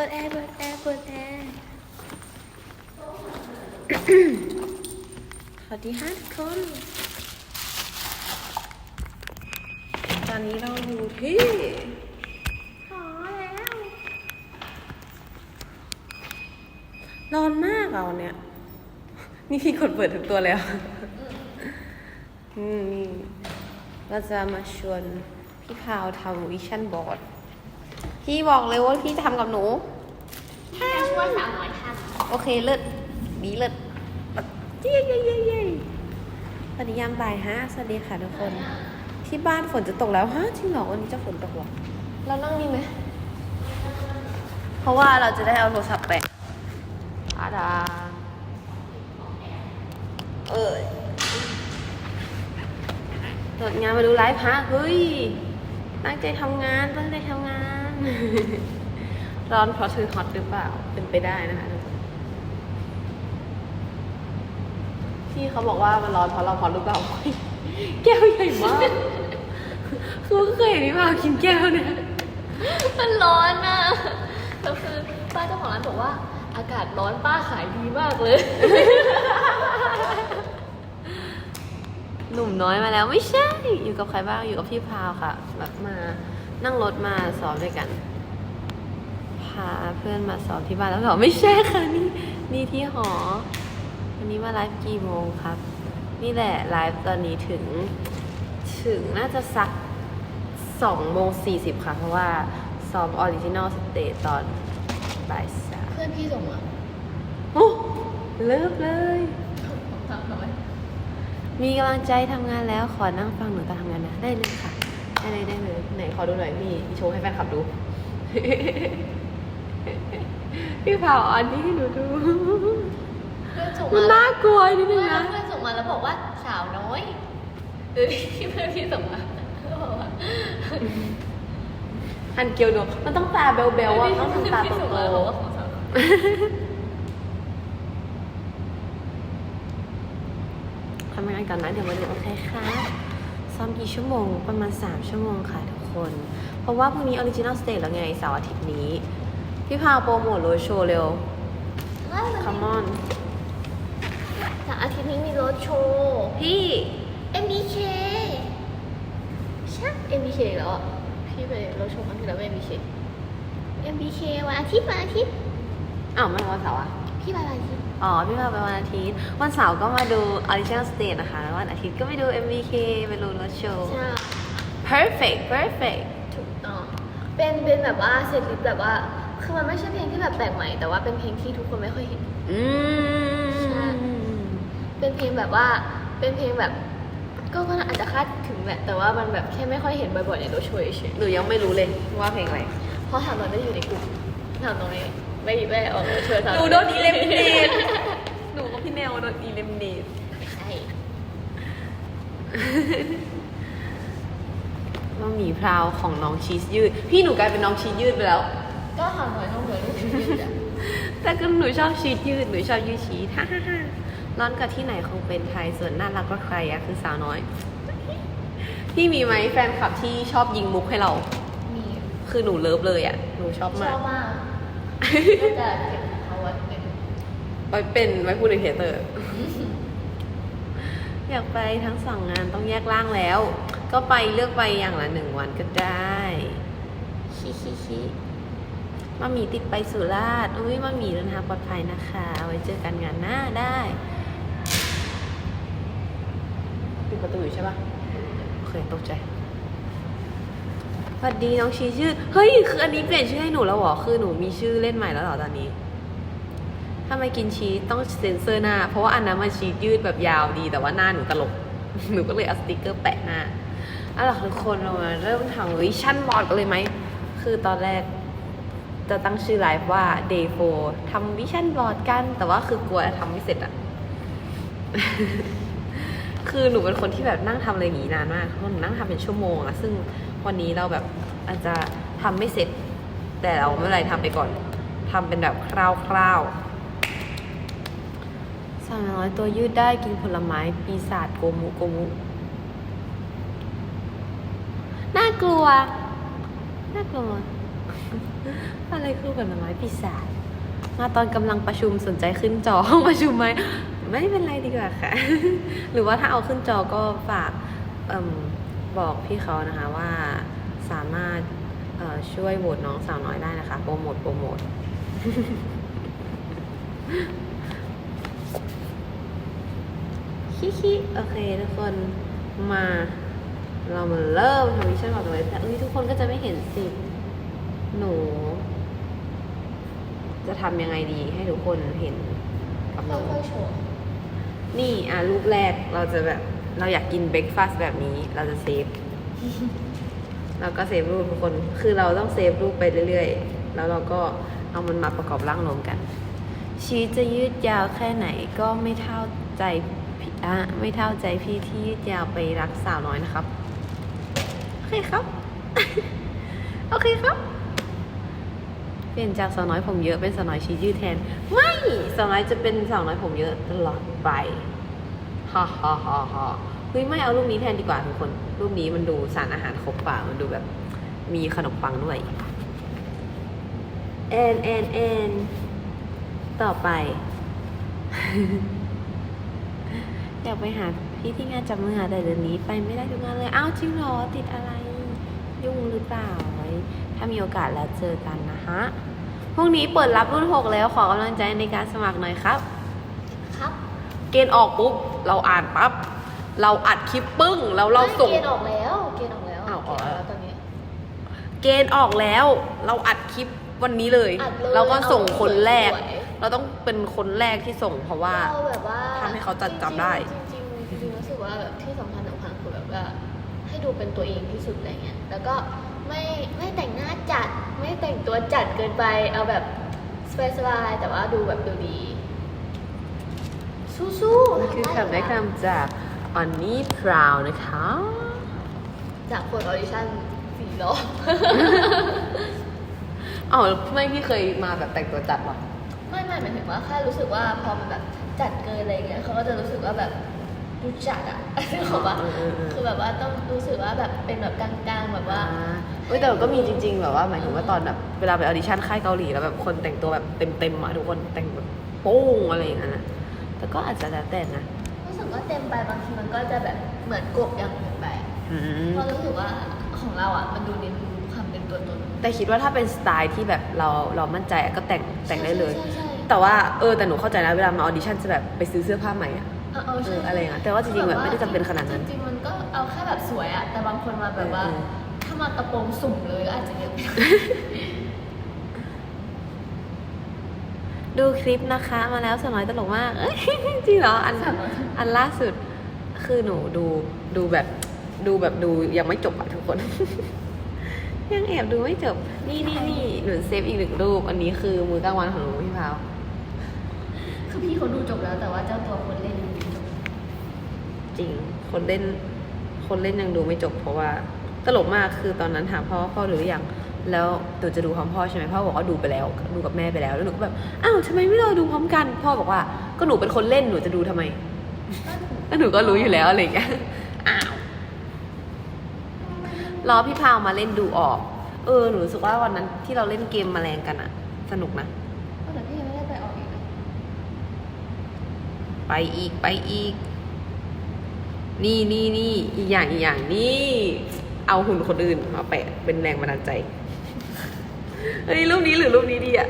ปิดแอร์เปิดแอร์เปิดแอร์สวัสดีค่ะทุกคน ตอนนี้เราอยู่ที่หอแล้วร้อนมากอะวันเนี้ยนี่พี่กดเปิดทุกตัวแล้ว อืมนี่เราจะมาชวนพี่พาวทำวิชั่นบอร์ด พี่บอกเลยว่าพี่จะทำกับหนูจะช่วยสาวน้อยทโอเคเลิศดีเลิศเย้เย้เย้เย้สวัสดียามบ่ายฮะสวัสดีค่ะทุกคน ที่บ้านฝนจะตกแล้วฮะจริงเหรอวันนี้จะฝนตกเหรอเรานั่งนี่ไหมเพราะว่าเราจะได้เอาโทรศัพท์แปะอาดาเอ้ยตรวจงานมาดูไลฟ์ฮะเฮ้ย ตั้งใจทำงาน ตั้งใจทำงาน ร้อนเพราะเธอฮอตหรือเปล่า เป็นไปได้นะคะพี่เขาบอกว่ามันร้อนเพราะเราฮอตหรือเปล่า แก้วใหญ่มากคือเคยเห็นพี่พาวกินแก้วเนี่ย มันร้อนอะแล้วคือป้าเจ้าของร้านบอกว่า อากาศร้อนป้าขายดีมากเลย หนุ่มน้อยมาแล้วไม่ใช่ อยู่กับใครบ้างอยู่กับพี่พาวค่ะ แบบมานั่งรถมาสอบด้วยกัน พาเพื่อนมาสอบที่บ้านแล้วบอกไม่ใช่ค่ะนี่นี่ที่หอ วันนี้มาไลฟ์กี่โมงครับ นี่แหละไลฟ์ตอนนี้ถึงถึงน่าจะสักสองโมงสี่สิบค่ะ เพราะว่าซ้อมออริจินอลสเตจตอนบ่ายสามเพื่อนพี่ส่งมาโอ้เลิฟเลยทำน้อย มีกำลังใจทำงานแล้วขอนั่งฟังหนูตอนทำงานนะได้เลยค่ะ ได้เลยได้เลยไหนขอดูหน่อยพี่โชว์ให้แฟนคลับดู พี่เผาอันนี้ให้หนูดูเพื่อนส่งมันมาน่ากลัวนิดนึงเพื่อนนะ เพื่อนส่งมาแล้วบอกว่าสาวน้อยดูที่เพื่อนพี่ส่งมาเขาบอกว่าอันเกียวดูมันต้องตาเบลเบลว่าต้องทำตาโตพี่ส่งโตมาบอกว่าของสาวน้อย ทำงานก่อนนะเดี๋ยววันนี้โอเคค่ะซ้อมกี่ชั่วโมงประมาณ 3 ชั่วโมงค่ะทุกคน เพราะว่าพรุ่งนี้ออริจินอลสเตจแล้วไงเสาร์อาทิตย์นี้ พี่พาวโปรโมทโรดโชว์เร็ว come on จากอาทิตย์นี้มีรถโชว์พี่ MBK ใช่ MBK แล้วอะพี่ไปรถโชว์ครั้งที่แล้วไม่ MBK MBK วันอาทิตย์วันอาทิตย์อ้าวไม่วันเสาร์อะ พี่ไปวันอาทิตย์อ๋อ พี่พาไปวันอาทิตย์ วันเสาร์ก็มาดู Original Stage นะคะ แล้ววันอาทิตย์ก็ไปดู MVK ไปดูรถโชว์ ใช่ perfect perfect ถูกต้อง เป็นเป็นแบบว่าเซตลิสต์แบบว่า คือมันไม่ใช่เพลงที่แบบแปลกใหม่ แต่ว่าเป็นเพลงที่ทุกคนไม่ค่อยเห็น อืใช่มเป็นเพลงแบบว่า เป็นเพลงแบบ ก็ก็อาจจะคาดถึงแหละ แต่ว่ามันแบบแค่ไม่ค่อยเห็นบ่อยๆในรถโชว์เฉยหนูยังไม่รู้เลยว่าเพลงอะไรๆเพราะถามเราไม่ได้อยู่ในกลุ่มถามตรงนี้ ไม่ไม่ออกรถโชว์ถามหนูโดนอีเลมเนตหนูกับพี่แนวโดนอีเลมเนตไม่ใช่ว่าหมีพราวของน้องชีสยืด พี่หนูกลายเป็นน้องชีสยืดไปแล้ว ก็ถามหน่อยต้องเหมือนลูกชิ้นยืดอะแต่ก็หนูชอบชีสยืดหนูชอบยืดชีสฮ่าฮ่าฮ่าร้อนกับที่ไหนคงเป็นไทยส่วนน่ารักก็ใครอะคือสาวน้อย พี่มีไหมแฟนคลับที่ชอบยิงมุกให้เรา มีคือหนูเลิฟเลยอะหนูชอบชมาอก บมาก ก็จะเก็บเอาไว้เป็นไว้เป็นไว้พูดในเทเตอร์ อยากไปทั้งสองงานต้องแยกร่างแล้ว ก็ไปเลือกไปอย่างละหนึ่งวันก็ได้ฮิฮิฮิมามีติดไปสุราษฎร์อุ้ยมามีเดินทางปลอดภัยนะคะ ไว้เจอกันงานหน้าได้ปิดประตูอยู่ใช่ปะโอเคตกใจส วัสดีน้องชีชื่อ เฮ้ย คืออันนี้เปลี่ยนชื่อให้หนูแล้วเหรอ คือหนูมีชื่อเล่นใหม่แล้วเหรอตอนนี้ถ้าไม่กินชีสต้องเซ็นเซอร์หน้า เพราะว่าอันนั้นมันชีสยืดแบบยาวดี แต่ว่าหน้าหนูตลก หนูก็เลยเอาสติกเกอร์แปะหน้าเอาล่ะทุกคนเรามาเริ่มทำวิชั่นบอร์ดกันเลยไหม คือตอนแรกจะตั้งชื่อไลฟ์ว่า day 4ทำวิชั่นบอร์ดกัน แต่ว่าคือกลัวทำไม่เสร็จอะคือหนูเป็นคนที่แบบนั่งทำอะไรอย่างนี้นานมากเพราะหนูนั่งทำเป็นชั่วโมงอะซึ่ง วันนี้เราแบบอาจจะทำไม่เสร็จ แต่เราไม่เป็นไรทำไปก่อนทำเป็นแบบคร่าวๆสาวน้อยตัวยืดได้กินผลไม้ปีศาจโกมุโกมุน่ากลัว น่ากลัว อะไรคือผลไม้ปีศาจมาตอนกำลังประชุมสนใจขึ้นจอประชุมไหมไม่เป็นไรดีกว่าค่ะ หรือว่าถ้าเอาขึ้นจอก็ฝากอ บอกพี่เขานะคะว่าสามารถเอ่อช่วยโหวตน้องสาวน้อยได้นะคะ โปรโมทโปรโมทคิคิโอเคทุกคนมาเรามาเริ่มทำมิชชั่นบอกกันเลยแต่เอ้ยทุกคนก็จะไม่เห็นสิหนู จะทำยังไงดีให้ทุกคนเห็นกับหนูค่อยๆโชว์นี่อะรูปแรกเราจะแบบ เราอยากกินเบรกฟาสต์แบบนี้เราจะเซฟเราก็เซฟรูปทุกคน คือเราต้องเซฟรูปไปเรื่อยๆ แล้วเราก็เอามันมาประกอบร่างรวมกัน ชีวิตจะยืดยาวแค่ไหนก็ไม่เท่าใจพี่อะไม่เท่าใจพี่ที่ยืดยาวไปรักสาวน้อยนะครับ โอเคครับ โอเคครับ เปลี่ยนจากสาวน้อยผมเยอะเป็นสาวน้อยชียืดแทน ไม่ สาวน้อยจะเป็นสาวน้อยผมเยอะตลอดไป ฮ่าฮ่าฮ่าฮ่าเฮ้ยไม่เอารูปนี้แทนดีกว่าทุกคน รูปนี้มันดูสารอาหารครบกว่ามันดูแบบมีขนมปังด้วยแอนแอนแอนต่อไป อยากไปหาพี่ที่งานจับมือหาแต่เดือนนี้ไปไม่ได้ทุกงานเลย อ้าวจริงเหรอติดอะไร ยุ่งหรือเปล่าไว้ถ้ามีโอกาสแล้วเจอกันนะฮะพรุ่งนี้เปิดรับรุ่น 6 แล้วขอกำลังใจในการสมัครหน่อยครับ ณฑ์ออกปุ๊บเราอ่านปั๊บเราอัดคลิปปึ้งแล้วเราส่งเกณฑ์ออกแล้ว เกณฑ์ออกแล้วอ้าวออกแล้วตอนนี้ เกณฑ์ออกแล้ว เราอัดคลิปวันนี้เลย อัดเลยเราก็ส่งคนแรกสวยเราต้องเป็นคนแรกที่ส่งเพราะว่า เราแบบว่าทำให้เขาจดจำได้จริงๆจริงๆจริงๆรู้สึกว่าแบบที่สำคัญสำคัญคือแบบว่า ให้ดูเป็นตัวเองที่สุดอะไรเงี้ยแล้วก็ไม่ไม่แต่งหน้าจัด ไม่แต่งตัวจัดเกินไปเอาแบบสบายๆแต่ว่าดูแบบดูดี สู้ๆนี่คือทำคำได้แนะนำจากอันนี้พราวนะคะ จากคนออดิชั่นสี่รอบอ๋อไม่พี่เคยมาแบบแต่งตัวจัดหรอไม่ไม่หมายถึงว่าแค่รู้สึกว่าพอมันแบบจัดเกินอะไรเงี้ยเขาก็จะรู้สึกว่าแบบดูจัดอะนึกออกปะเออเออเออคือแบบว่าต้องรู้สึกว่าแบบเป็นแบบกลางๆแบบว่าเอ้ยแต่ก็มีจริง ๆ แบบว่าหมายถึงว่าตอนแบบเวลาไปออดิชั่นค่ายเกาหลีแล้วแบบคนแต่งตัวแบบเต็มๆอะทุกคนแต่งแบบโป้งอะไรอย่างเงี้ยนะ แต่ก็อาจจะแล้วแต่นะ รู้สึกว่าเต็มไปบางทีมันก็จะแบบเหมือนกบอย่างอื่นไปอืมเพราะรู้สึกว่าของเราอะมันดูเน้นความเป็นตัวตนแต่คิดว่าถ้าเป็นสไตล์ที่แบบเราเรามั่นใจอะก็แต่งแต่งได้เลย ใช่ใช่ใช่แต่ว่าเออแต่หนูเข้าใจนะเวลามาออดิชั่นจะแบบไปซื้อเสื้อผ้าใหม่อะ เออเออใช่เอออะไรอย่างเงี้ยแต่ว่าจริงๆแบบไม่ได้จำเป็นขนาดนั้น จริงๆมันก็เอาแค่แบบสวยอะแต่บางคนมาแบบว่า เออ ถ้ามากระโปรงสุ่มเลยก็อาจจะเยอะไปหน่อย ดูคลิปนะคะมาแล้วสาวน้อยตลกมากเอ้ยจริงเหรออันสาวน้อยอันล่าสุดคือหนูดูดูแบบดูแบบดูยังไม่จบอะทุกคน ยังแอบดูไม่จบ นี่นี่นี่หนูเซฟอีกหนึ่งรูป อันนี้คือมือกลางวันของหนูพี่พาวคือพี่เขาดูจบแล้วแต่ว่าเจ้าตัวคนเล่นดูไม่จบจริง คนเล่น คนเล่นยังดูไม่จบเพราะว่าตลกมากคือตอนนั้นถามพ่อว่าพ่อดูหรือยัง แล้วหนูจะดูพร้อมพ่อใช่ไหมพ่อบอกว่าดูไปแล้วดูกับแม่ไปแล้ว แล้วหนูก็แบบอ้าวทำไมไม่รอดูพร้อมกัน พ่อบอกว่าก็หนูเป็นคนเล่นหนูจะดูทำไมแล้วหนูก็รู้อยู่แล้วอะไรอย่างเงี้ยอ้าวรอพี่พาวมาเล่นดูออก เออหนูรู้สึกว่าวันนั้นที่เราเล่นเกมแมลงกันอะสนุกนะแต่พี่ยังไม่ได้ไปออกอีกนะไปอีกไปอีก นี่นี่นี่อีกอย่างอีกอย่างนี่เอาหุ่นคนอื่นมาแปะเป็นแรงบันดาลใจ เฮ้ยรูปนี้หรือรูปนี้ดีอะ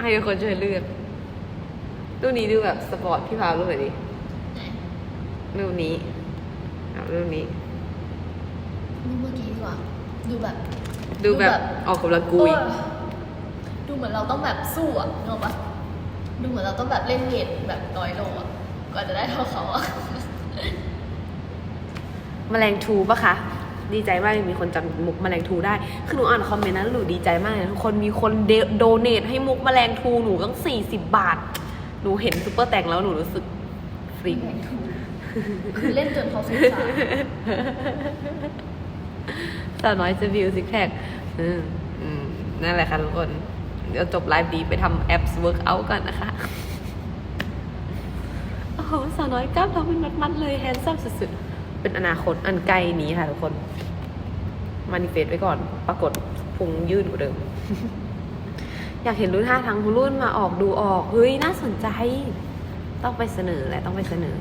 ให้ทุกคนช่วยเลือกรูปนี้ดูแบบสปอร์ตพี่พาวรูปไหนดีไหนรูปนี้เอารูปนี้รูปเมื่อกี้ดีกว่าดูแบบ ดูแบบออกกำลังกุยเออดูเหมือนเราต้องแบบสู้อะนึกออกปะดูเหมือนเราต้องแบบเล่นเวทแบบน้อยลงอะกว่าจะได้เท่าเขาอะแมลงทูปะคะ ดีใจมากมีคนจำมุกแมลงทูได้ คือหนูอ่านคอมเมนต์นั้นแล้วหนูดีใจมากเลยทุกคนมีคนเดโดเนทให้มุกแมลงทูหนูตั้งสี่สิบบาท หนูเห็นซูเปอร์แตงแล้วหนูรู้สึกฟรีคือเล่นจนเขาสงสารสาวน้อยจะวิวซิกแพคอืมอืมนั่นแหละค่ะทุกคน เดี๋ยวจบไลฟ์ดีไปทำแอปเวิร์กเอาก่อนนะคะ โอ้โห สาวน้อยกล้ามท้องเป็นมัดๆเลยแฮนซัมสุดๆ เป็นอนาคตอันไกลนี้ค่ะทุกคนมานิเฟสไว้ก่อน ปรากฏพุงยื่นกว่าเดิม อยากเห็นรุ่นห้าทั้งรุ่นมาออกดูออก เฮ้ย น่าสนใจ ต้องไปเสนอแหละต้องไปเสนอ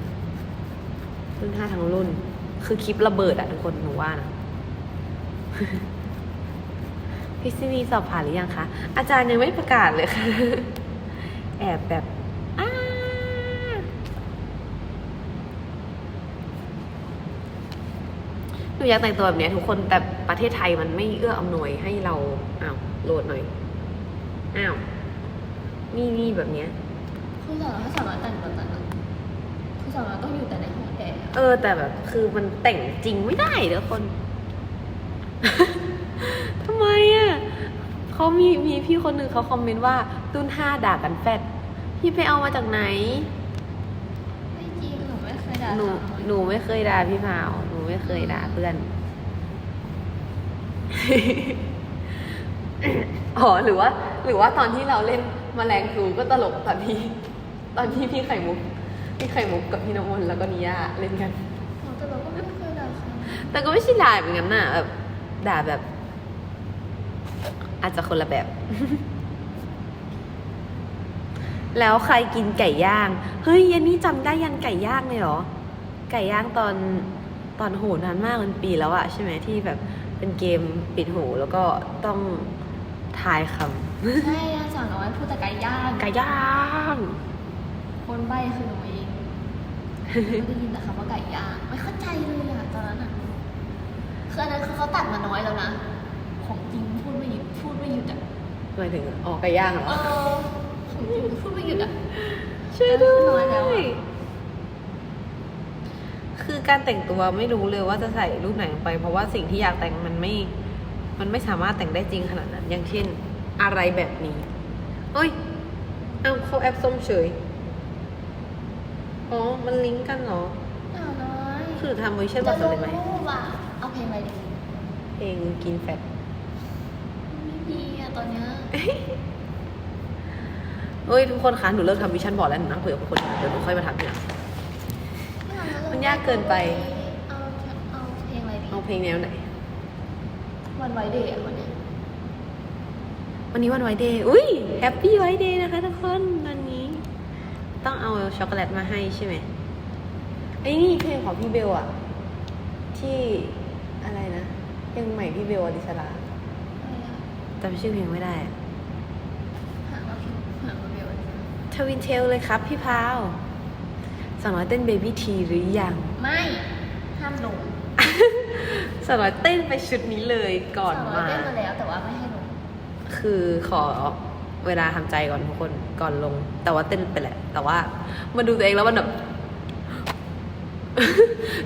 รุ่นห้าทั้งรุ่น คือคลิประเบิดอะทุกคนหนูว่านะพี่ซีนีสอบผ่านหรือยังคะ อาจารย์ยังไม่ประกาศเลยค่ะ แอบแบบอ้าห นูอยากแต่งตัวแบบเนี้ยทุกคนแต่ประเทศไทยมันไม่เอื้ออำนวยให้เราอ้าวโหลดหน่อยอ้าวนี่นี่แบบเนี้ยคือสาวน้อยถ้าสาวน้อยแต่งแบบนั้นอะคือสาวน้อยต้องอยู่แต่ในห้องแอร์อะเออ แต่แบบคือมันแต่งจริงไม่ได้เด้อคนทำไมอะเขามีมีพี่คนหนึ่งเขาคอมเมนต์ว่าตุ้นห้าด่ากันแฟดพี่ไปเอามาจากไหนไม่จริงหนูไม่เคยด่าหนูสาวน้อยหนูไม่เคยด่าพี่พาวหนู ไม่เคยด่าเพื่อน อ๋อหรือว่า หรือว่าตอนที่เราเล่นแมลงทูก็ตลกตอนที่ตอนที่พี่ไข่มุก พี่ไข่มุกกับพี่น้ำมนต์แล้วก็นิยาเล่นกันอ๋อแต่เราก็ไม่เคยด่าใครแต่ก็ไม่ใช่ด่าเหมือนกันน่ะแบบด่าแบบ อาจจะคนละแบบ แล้วใครกินไก่ย่าง เฮ้ยยันนี่จำได้ยันไก่ย่างเลยเหรอ ไก่ย่างตอน ตอนโหนานมากมันปีแล้วอะใช่ไหมที่แบบเป็นเกมปิดหูแล้วก็ต้องทายคใช่อะสาวน้อยพูดแต่ไก่ย่างำไก่ย่างคนใบ้คือหนูเองไม่ได้ยินแต่คำว่าไก่ย่างไม่เข้าใจเลยอะตอนนั้นอะคืออันนั้นคือเขาตัดมาน้อยแล้วนะ ของจริงพูดไม่หยุดพูดไม่หยุดอะหมายถึงออกไก่ย่างเหรอเออของจริงพูดไม่หยุดอะ ช่วยด้วน้อยแล้วย อะ คือการแต่งตัวไม่รู้เลยว่าจะใส่รูปไหนลงไป เพราะว่าสิ่งที่อยากแต่งมันไม่ มันไม่สามารถแต่งได้จริงขนาดนั้น อย่างเช่นอะไรแบบนี้เอ้ยเอาเขาแอปส้มเฉย อ๋อ มันลิงก์กันเหรอสาวน้อยคือทำเวอร์ชันจะมาลสำงเร็จไหมรูปอะเอาเพลงอะไรดีเพลงกินแฟตไม่มีอะตอนเนี้ยเอ้ย ทุกคนคะหนูเลิกทำวิชั่นบอร์ดแล้วหนูนั่งคุยกับคนอื่นเดี๋ยวหนูค่อยมาทำทีหลังมัน ยากเกินไป เอาเอาเพลงอะไรดีเอาเพลงแนวไหน วันไว้เดย์อะวันเนี้ยวันนี้วันไวเดย์ อุ้ยแฮปปี้ไวเดย์นะคะทุกคนวันนี้ ต้องเอาช็อกโกแลตมาให้ใช่ไหมไอ้นี่เพลงของพี่เบลอะที่อะไรนะเพลงใหม่พี่เบลอดิสราอะไรอะจำชื่อเพลงไม่ได้หาว่าเพลงหาว่าเบลอะไรนะทวินเทลเลยครับพี่พาว สาวน้อยเต้นเบบี้ทีหรือยัง ไม่ห้ามลงสาวน้อยเต้นไปชุดนี้เลยก่อนสวมายเต้นมาแล้วแต่ว่าไม่ให้ลง คือขอเวลาทำใจก่อนทุกคนก่อนลง แต่ว่าเต้นไปแหละ แต่ว่ามาดูตัวเองแล้วมันแบบ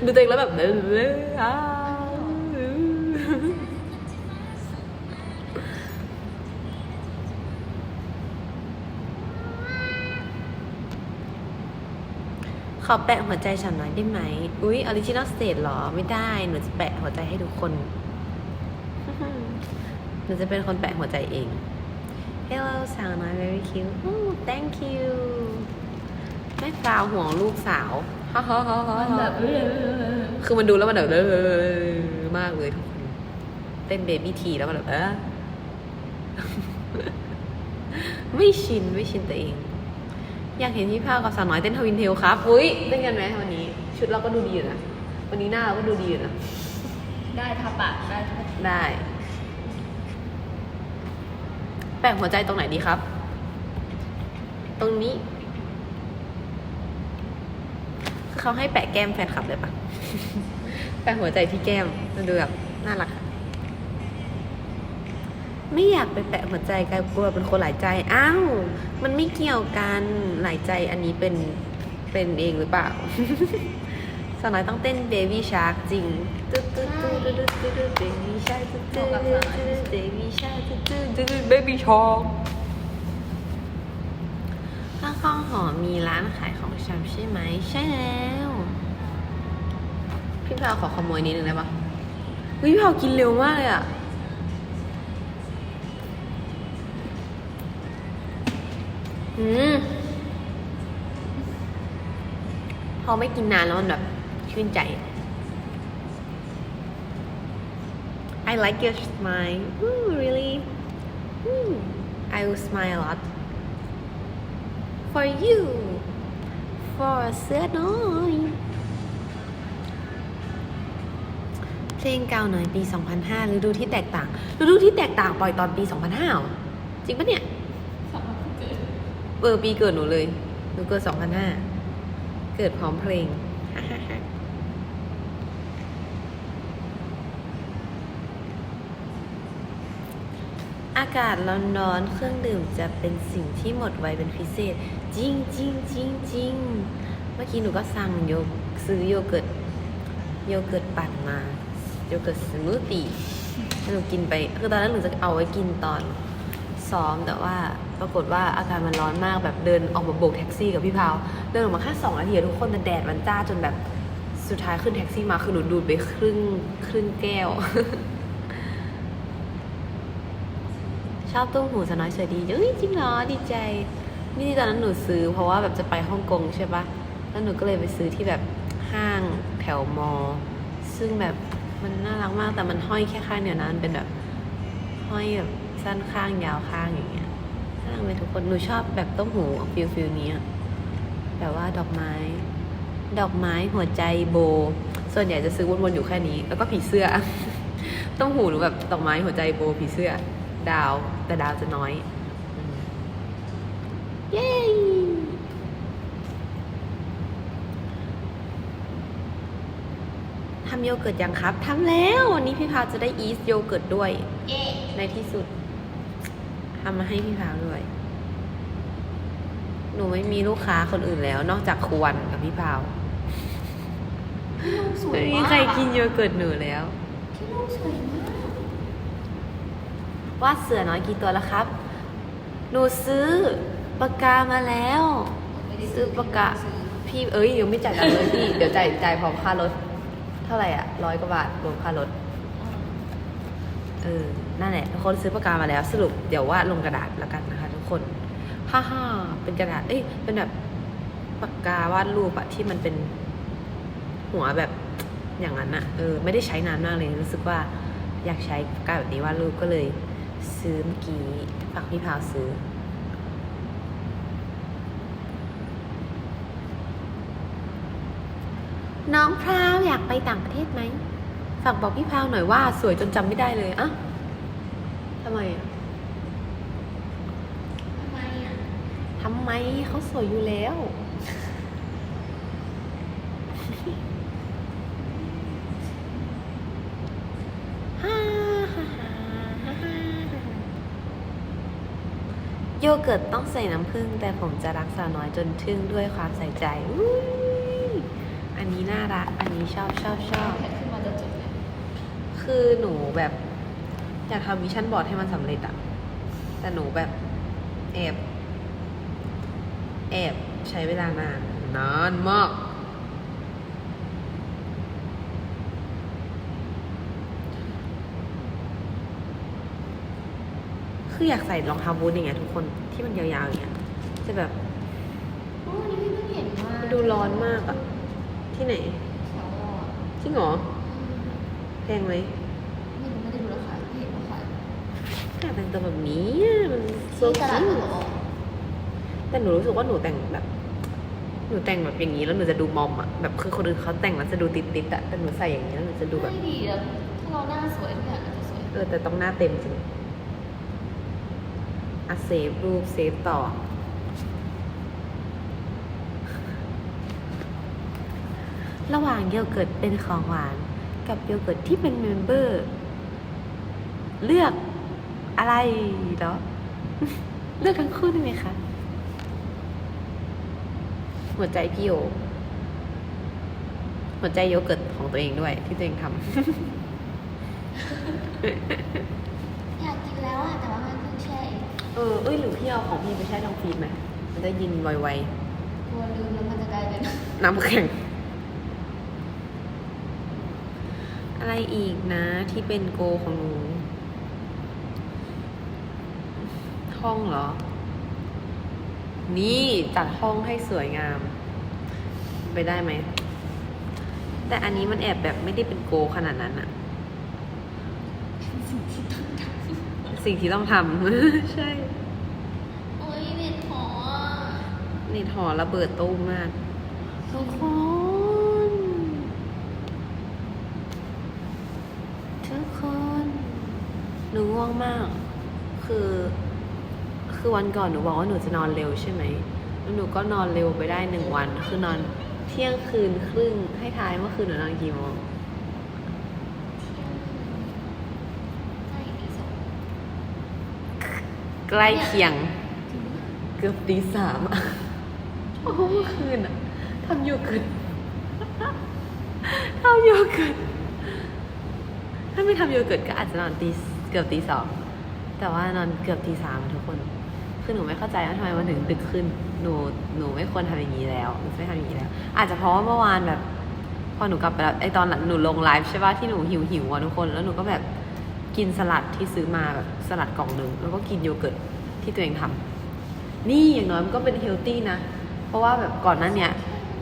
ดูตัวเองแล้วแบบเออ ขอแปะหัวใจฉันหน่อยได้ไหม อุ๊ยออริจินอลสเตทหรอ ไม่ได้ หนูจะแปะหัวใจให้ทุกคน หนูจะเป็นคนแปะหัวใจเอง Hello สาวน้อย very cute oh thank you ไม่ฟาวห่วงลูกสาวฮ่าฮ่าฮ่าฮ่ามันแบบเออคือมันดูแล้วมันแบบเออมากเลยทุกคน เต้นเบบี้ทีแล้วมันแบบเออไม่ชิน ไม่ชินตัวเอง อยากเห็นพี่พาวกับสาวน้อยเต้นทวินเทลครับอุ้ยเต้นกันไหมวันนี้ ชุดเราก็ดูดีอยู่นะ วันนี้หน้าเราก็ดูดีอยู่นะ ได้ทาปากได้ทุกได้ แปะหัวใจตรงไหนดีครับ ตรงนี้คือเขาให้แปะแก้มแฟนคลับเลยปะ แปะหัวใจที่แก้มมันดูแบบน่ารักอะ ไม่อยากไปแปะหัวใจกลายกลัวเป็นคนหลายใจ อ้าว มันไม่เกี่ยวกันหลายใจอันนี้เป็นเป็นเองหรือเปล่าสาวน้อยต้องเต้นเบบี้ชาร์กจริงตึ๊ดตึ๊ดตึ๊ดตึ๊ดตึ๊ดตึ๊ดเบบี้ชาร์กตึ๊ดตึ๊ดตึ๊ดตึ๊ดเบบี้ชาร์กตึ๊ดตึ๊ดตึ๊ดตึ๊ดเบบี้ชาร์กข้างข้างหอมีร้านขายของชำใช่ไหม ใช่แล้ว พี่พาวขอขโมยนิดนึงได้ปะพี่พาวกินเร็วมากเลยอะ อืมพอไม่กินนานแล้วมันแบบชื่นใจ I like your smile Ooh, really Hmm, I will smile a lot for you for เสื้อน้อยเพลงเก่าหน่อยปี 2005ฤดูที่แตกต่างฤดูที่แตกต่างปล่อยตอนปี 2005เหรอจริงปะเนี่ย สำหรับเกิด เออปีเกิดหนูเลย หนูเกิด2005เกิดพร้อมเพลง อากาศร้อนๆเครื่องดื่มจะเป็นสิ่งที่หมดไวเป็นพิเศษ จริงจริงจริงจริงเมื่อกี้หนูก็สั่งโยซื้อโยเกิร์ตโยเกิร์ตปั่นมาโยเกิร์ตสมูทตี้หนูกินไป คือตอนนั้นหนูจะเอาไว้กินตอน ซ้อมแต่ว่าปรากฏว่าอากาศมันร้อนมากแบบเดินออกมาโบกแท็กซี่กับพี่พาวเดินออกมาแค่สองนาทีทุกคนแต่แดดมันจ้าจนแบบสุดท้ายขึ้นแท็กซี่มาคือหนูดูดไปครึ่งครึ่งแก้ว ชอบตุ้มหูสน้อยสวยดีเอ้ยจริงเหรอดีใจ นี่ตอนนั้นหนูซื้อ เพราะว่าแบบจะไปฮ่องกงใช่ปะแล้วหนูก็เลยไปซื้อที่แบบห้างแถวมอ ซึ่งแบบมันน่ารักมากแต่มันห้อยแค่ข้างเดียวนะมันเป็นแบบห้อยแบบ สั้นข้างยาวข้างอย่างเงี้ยน่ารักไหมทุกคนหนูชอบแบบต้มหูฟิลฟิลนี้อะแบบว่าดอกไม้ ดอกไม้หัวใจโบ ส่วนใหญ่จะซื้อวนๆอยู่แค่นี้ แล้วก็ผีเสื้อ ต้มหูหนูแบบดอกไม้หัวใจโบผีเสื้อ ดาว แต่ดาวจะน้อยอืมเย้ทำโยเกิร์ตยังครับทำแล้ววันนี้พี่พาวจะได้อีสโยเกิร์ตด้วยเย่ในที่สุด ทำมาให้พี่พาวด้วย หนูไม่มีลูกค้าคนอื่นแล้ว นอกจากครูวันกับพี่พาวที่ลูกสวยไม่มีมากใครกินโยเกิร์ตหนูแล้ว ที่ลูกสวยมากวาดเสือน้อยกี่ตัวแล้วครับ หนูซื้อปากกามาแล้ว ซื้อปากกา พี่เอ้ยยังไม่จ่ายตังค์เลยพี่ เดี๋ยวจ่ายจ่ายพร้อมค่ารถ เท่าไหร่อะร้อยกว่าบาทรวมค่ารถ เออ นั่นแหละทุกคนซื้อปากกามาแล้ว สรุปเดี๋ยววาดลงกระดาษแล้วกันนะคะ ทุกคนฮ่าฮ่าเป็นกระดาษเอ้ยเป็นแบบปากกาวาดรูปอะที่มันเป็นหัวแบบอย่างนั้นอะเออไม่ได้ใช้นานมากเลยรู้สึกว่าอยากใช้ปากกาแบบนี้วาดรูปก็เลย ซื้อเมื่อกี้ฝากพี่พาวซื้อน้องพราวอยากไปต่างประเทศไหม ฝากบอกพี่พราวหน่อยว่าสวยจนจำไม่ได้เลยอะ ทำไมอะทำไมอะทำไมเขาสวยอยู่แล้ว โยเกิร์ตต้องใส่น้ำผึ้งแต่ผมจะรักสาวน้อยจนทึ่งด้วยความใส่ใจอุ๊ยอันนี้น่ารัก อันนี้ชอบชอบชอบแพทขึ้นมาจะจบเลย คือหนูแบบ อยากทำวิชั่นบอร์ดให้มันสำเร็จอะแต่หนูแบบแอบแอบใช้เวลานาน นานมาก คืออยากใส่รองเท้าบูทอย่างเงี้ยทุกคนที่มันยาวๆอย่างเงี้ยจะแบบโอ้นี่พี่เพิ่งเห็นมามันดูร้อนมากอะที่ไหนแถวเราอะจริงเหรอแพงไหมไม่รู้ไม่ได้ดูราคาเห็นราคา อยากแต่งตัวแบบนี้อะมันโซที่ตลาดคิตวลาดแต่หนูรู้สึกว่าหนูแต่งแบบ หนูแต่งแบบอย่างนี้แล้วหนูจะดูมอมอะแบบคือคนอื่นเขาแต่งแล้วจะดูติดติดๆอะแต่หนูใส่อย่างนี้แล้วหนูจะดูแบบ ไม่ดีแล้วถ้าเราหน้าสวยทุกอย่างก็จะสวย เออแต่ต้องหน้าเต็มจริงอะเซฟรูปเซฟต่อ ระหว่างโยเกิร์ตเป็นของหวาน กับโยเกิร์ตที่เป็นเมมเบอร์ เลือก อะไรเหรอ เลือกทั้งคู่ได้ไหมคะ หัวใจพี่โยหัวใจโยเกิร์ตของตัวเองด้วย ที่ตัวเองทำอยากกินแล้วอะแต่ว่ามันเพิ่งแช่เองเออเอ้ยหรือพี่เอาของพี่ไปแช่ลองฟรีดไหมมันจะยินไวกลัวลืมแล้วมันจะกลายเป็นๆน้ำแข็ง อะไรอีกนะที่เป็นโกของหนู ห้องเหรอ นี่จัดห้องให้สวยงาม ไปได้ไหม แต่อันนี้มันแอบแบบไม่ได้เป็นโกขนาดนั้นอะสิ่งที่ต้องทำสสิ่งที่ต้องทำใช่โอ้ยเน็ตหออะนี่ถอระเบิดตู้มมากทุกคนทุกคนหนูง่วงมาก คือ คือวันก่อนหนูบอกว่าหนูจะนอนเร็วใช่ไหมแล้วหนูก็นอนเร็วไปได้หนึ่งวัน คือนอนเที่ยงคืนครึ่งให้ทายเมื่อคืนหนูนอนกี่โมงใกล้เคียง เกือบตีสามอะโอ้โหเมื่อคืนอะทำโยเกิร์ตทำโยเกิร์ตถ้าไม่ทำโยเกิร์ตก็อาจจะนอนตีเกือบตีสองแต่ว่านอนเกือบตีสามทุกคน คือหนูไม่เข้าใจว่าทำไมมันถึงดึกขึ้น หนูหนูไม่ควรทำอย่างนี้แล้วหนูไม่ทำอย่างนี้แล้ว อาจจะเพราะว่าเมื่อวานแบบ พอหนูกลับไปแล้วไอตอนหลังหนูลงไลฟ์ใช่ป่ะที่หนูหิวหิวๆอะทุกคนแล้วหนูก็แบบกินสลัดที่ซื้อมาแบบสลัดกล่องหนึ่งแล้วก็กินโยเกิร์ตที่ตัวเองทำนี่อย่างน้อยมันก็เป็นเฮลตี้นะ เพราะว่าแบบก่อนหนั้นเนี้ย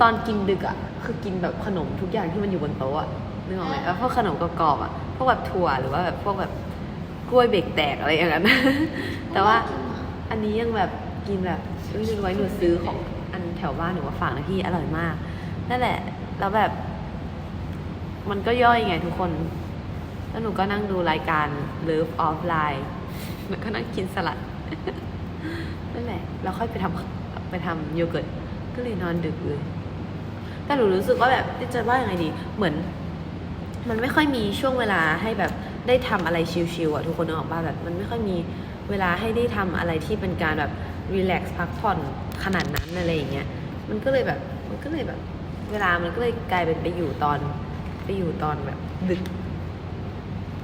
ตอนกินดึกอะ่ะคือกินแบบขนมทุกอย่างที่มันอยู่บนโต๊ะอะนึกออกไหมแล้วพวกขนมกรอบๆอะพวกแบบถั่วหรือว่าแบบพวกแบบกล้วยเบรกแตกอะไรอย่างเงี้ยแต่ว่า อันนี้ยังแบบกินแบบเอ้ยนึกไว้หนูซื้อของอันแถวบ้านหนูมาฝากนะพี่อร่อยมากนั่นแหละ แล้วแบบ มันก็ย่อยไงทุกคน แล้วหนูก็นั่งดูรายการ Love Offline แล้วก็นั่งกินสลัด นั่นแหละ แล้วค่อยไปทำไปทำโยเกิร์ต ก็เลยนอนดึกเลย แต่หนูรู้สึกว่าแบบจะว่ายังไงดี เหมือน มันไม่ค่อยมีช่วงเวลาให้แบบได้ทำอะไรชิลๆอะทุกคนนึกออกป่ะแบบ มันไม่ค่อยมี เวลาให้ได้ทำอะไรที่เป็นการแบบรีแลกซ์พักผ่อนขนาดนั้นอะไรอย่างเงี้ยมันก็เลยแบบมันก็เลยแบบ เวลามันก็เลยกลายเป็นไปอยู่ตอนไปอยู่ตอนแบบดึก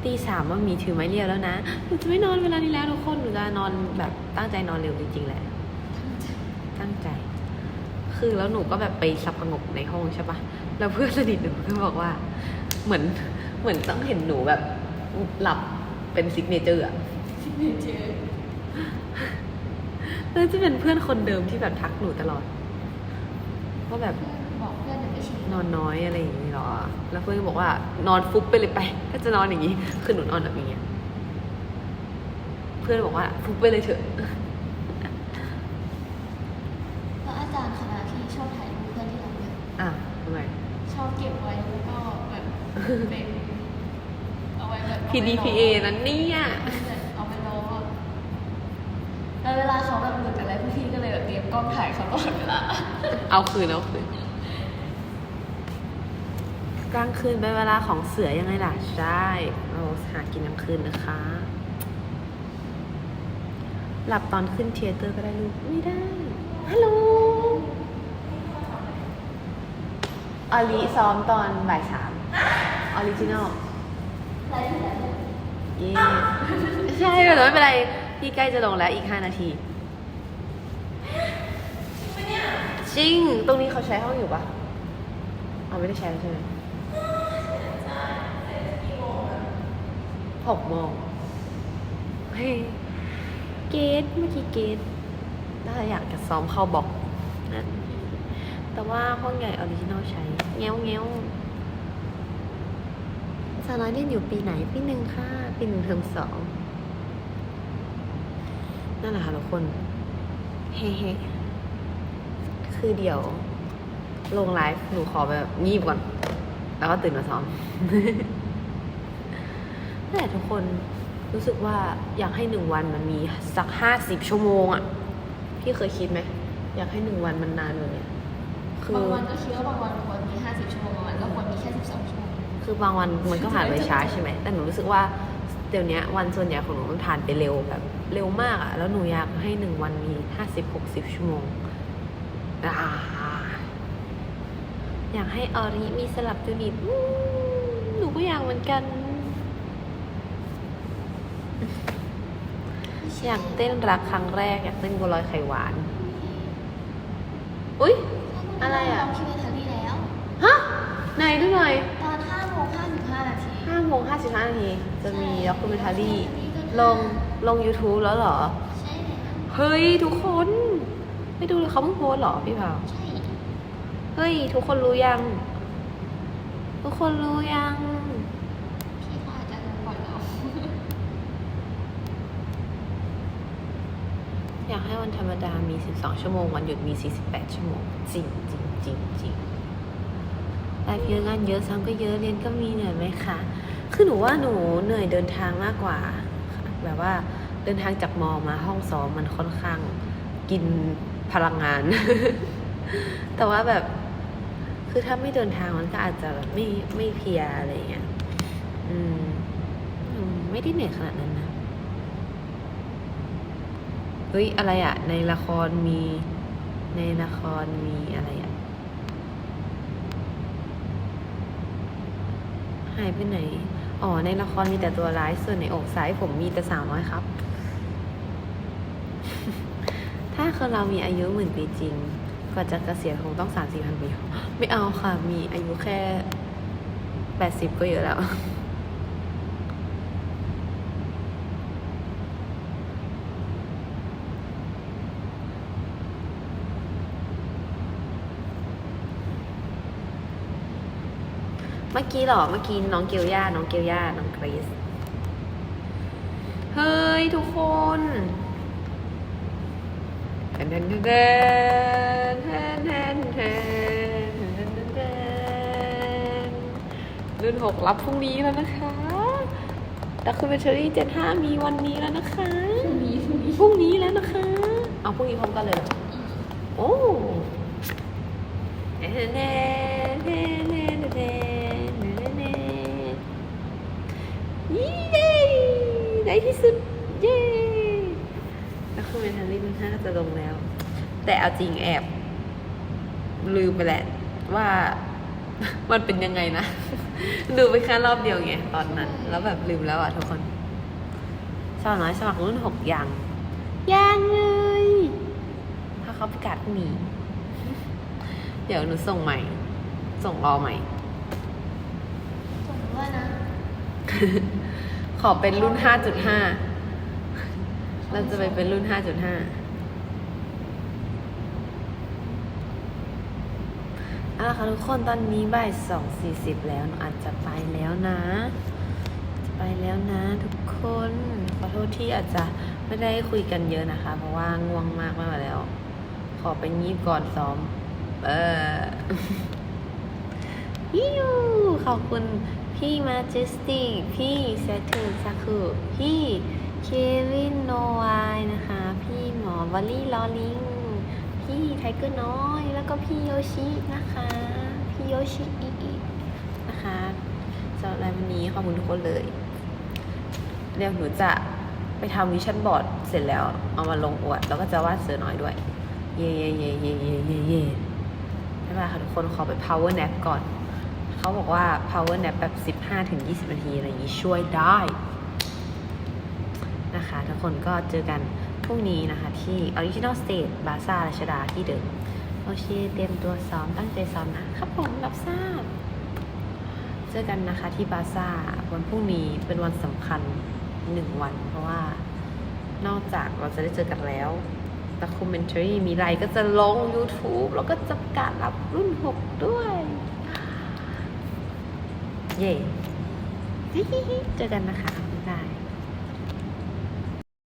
ตีสามว่ามีถือไม้เรียวแล้วนะหนูจะไม่นอนเวลานี้แล้วทุกคนหนูจะนอนแบบตั้งใจนอนเร็วจริงๆแหละตั้งใจ คือแล้วหนูก็แบบไปสับประงกในห้องใช่ปะแล้วเพื่อนสนิทหนูก็บอกว่า เหมือนเหมือนต้องเห็นหนูแบบหลับเป็นซิกเนเจอร์อะเจอแล้วจะเป็นเพื่อนคนเดิมที่แบบทักหนูตลอดว่าแบบบอกเพื่อนจะไปฉีดนอนน้อยอะไรอย่างนี้หรอ แล้วเพื่อนก็บอกว่านอนฟุบไปเลยไป ถ้าจะนอนอย่างนี้ คือหนูนอนแบบนี้เพื่อนบอกว่าฟุบไปเลยเถอะแล้วอาจารย์คณะที่ชอบถ่ายรูปเพื่อนที่เราเนี่ยอะทำไมชอบเก็บไว้แล้วก็แบบเป็นเอาไว้แบบ PDPA นั้นเนี่ยเอาไปล้อ แล้วเวลาเขาแบบหลุดอะไรพวกพี่ก็เลยแบบเตรียมกล้องถ่ายเขาตลอดเวลาเอาคืนเอาคืนกลางคืนเป็นเวลาของเสือยังไงล่ะใช่เราหากินกลางคืนนะคะ หลับตอนขึ้นเทยเตอร์ก็ได้ลูกไม่ได้ฮัลโหลออลิซ้อมตอนบ่ายสามออริจินอลอะไรที่ไหนเนี่ยเย้ใช่แต่ไม่เป็นไร พี่ใกล้จะลงแล้วอีกห้านาที จริง ตรงนี้เขาใช้ห้องอยู่ปะเอาไม่ได้ใช้แล้วใช่ไหมหกโมงเฮ้ยเกตเมื่อกี้เกตน่าจะอยากจะซ้อมเข้าบอกนั่นแต่ว่าห้องใหญ่ออริจินอลใช้เงี้ยวเงี้ยวสาวน้อยเรียนอยู่ปีไหนปีหนึ่งค่ะ ปีหนึ่งเทอมสอง นั่นแหละค่ะทุกคนเฮ้เฮ้คือเดี๋ยว ลงไลฟ์หนูขอแบบงีบก่อน แล้วก็ตื่นมาซ้อมนั่นแหละทุกคนรู้สึกว่าอยากให้หนึ่งวันมันมีสักห้าสิบชั่วโมงอะพี่เคยคิดไหม อยากให้หนึ่งวันมันนานกว่านี้คือบางวันก็คิดว่าบางวันควรมี50ชั่วโมงบางวันก็ควรมีแค่12ชั่วโมงคือบางวันมันก็ผ่านไปช้าใช่ไหมแต่หนูรู้สึกว่าเดี๋ยวนี้วันส่วนใหญ่ของหนูมันผ่านไปเร็วแบบ เร็วมากอะแล้วหนูอยากให้หนึ่งวันมีห้าสิบหกสิบชั่วโมงอ่าอยากให้ออริมีสลับยูนิตอืมหนูก็อยากเหมือนกัน อยากเต้นรักครั้งแรก อยากเต้นบัวลอยไข่หวาน อุ๊ยอะไรอะเราคิวเนทารีแล้ว ฮะ ไหนดูหน่อย ตอน5โมง55นาทีห้าโมงห้าสิบห้านาที จะมีด็อกิเมนทารีลง ลง YouTube แล้วเหรอ ใช่เฮ้ย ทุกคน ไม่ดูเลยเขาเพิ่งโพสเหรอพี่พาวใช่เฮ้ย ทุกคนรู้ยัง ทุกคนรู้ยัง พี่เขาอาจจะรู้ก่อนเราอยากให้วันธรรมดามี 12 ชั่วโมง วันหยุดมี 48 ชั่วโมง จริงจริงจริงจริงไลฟ์เยอะงานเยอะซ้ำก็เยอะเรียนก็มีเหนื่อยไหมคะ คือหนูว่าหนูเหนื่อยเดินทางมากกว่า แบบว่าเดินทางจากมอมาห้องซ้อมมันค่อนข้างกินพลังงาน แต่ว่าแบบ คือถ้าไม่เดินทางมันก็อาจจะแบบไม่ไม่เพียอะไรเงี้ยอืมอืมไม่ได้เหนื่อยขนาดนั้นนะเฮ้ยอะไรอะในละครมีในละครมีอะไรอะหายไปไหน อ๋อ ในละครมีแต่ตัวร้าย ส่วนในอกซ้ายผมมีแต่สาวน้อยครับ ถ้าคนเรามีอายุหมื่นปีจริงกว่าจะเกษียณคงต้องสามสี่พันปี ไม่เอาค่ะ มีอายุแค่แปดสิบก็เยอะแล้ว เมื่อกี้หรอ เมื่อกี้น้องเกียวย่า น้องเกียวย่า น้องครีสเฮ้ย ทุกคนแทนแทนแทนแทนแทนแทนรุ่นหกรับพรุ่งนี้แล้วนะคะแต่คุณเป็เชอรี่เจ็ดห้ามีวันนี้แล้วนะคะ พรุ่งนี้ พรุ่งนี้แล้วนะคะ เอาพรุ่งนี้พร้อมกันเลย โอ้แน่ ในที่สุด เย้แล้วคือเมทัลลี่มันห้าจะลงแล้ว แต่เอาจริงแอบ ลืมไปแหละว่ามันเป็นยังไงนะ ดูไปแค่รอบเดียวไงตอนนั้น แล้วแบบลืมแล้วอะทุกคนสาวน้อยสมัครรุ่นหกยังยังเลยถ้าเขาประกาศพรุ่งนี้ เดี๋ยวหนูส่งใหม่ ส่งรอใหม่ ส่งด้วยนะ ขอเป็นรุ่น 5.5 เราจะไปเป็นรุ่น 5.5เอาละค่ะทุกคนตอนนี้บ่ายสองสี่สิบแล้วหนูอาจจะไปแล้วนะ จะไปแล้วนะทุกคน ขอโทษที่อาจจะไม่ได้คุยกันเยอะนะคะ เพราะว่าง่วงมากไม่ไหวแล้ว ขอเป็นยีบก่อนซ้อม เออฮิวขอบคุณ พี่มาเจสติกพี่เซทูซัคุพี่เควินโนวายนะคะ พี่หมอวอลลี่ลอลิง พี่ไทเกอร์น้อย แล้วก็พี่โยชินะคะ พี่โยชิอีอีนะคะสำหรับวันนี้ขอบคุณทุกคนเลย เดี๋ยวหนูจะไปทำวิชั่นบอร์ดเสร็จแล้วเอามาลงอวด แล้วก็จะวาดเสือน้อยด้วย เย่เย่เย่เย่เย่เย่เย่บ๊ายบายค่ะทุกคนขอไป power nap ก่อน เขาบอกว่า power nap แบบ 15ถึง20 นาที อะไรอย่างนี้ช่วยได้ นะคะ ทุกคนก็เจอกันพรุ่งนี้นะคะ ที่ original stage บาซ่าราชดาที่เดิม โอเค เตรียมตัวซ้อม ตั้งใจซ้อมนะครับผม รับทราบ เจอกันนะคะที่บาซ่าวันพรุ่งนี้เป็นวันสำคัญหนึ่งวัน เพราะว่านอกจากเราจะได้เจอกันแล้ว d ็ c u m e n t a r y มีไรก็จะลง YouTube แล้วก็จะประกาศรับรุ่น 6 ด้วย เย่เจอกันนะคะ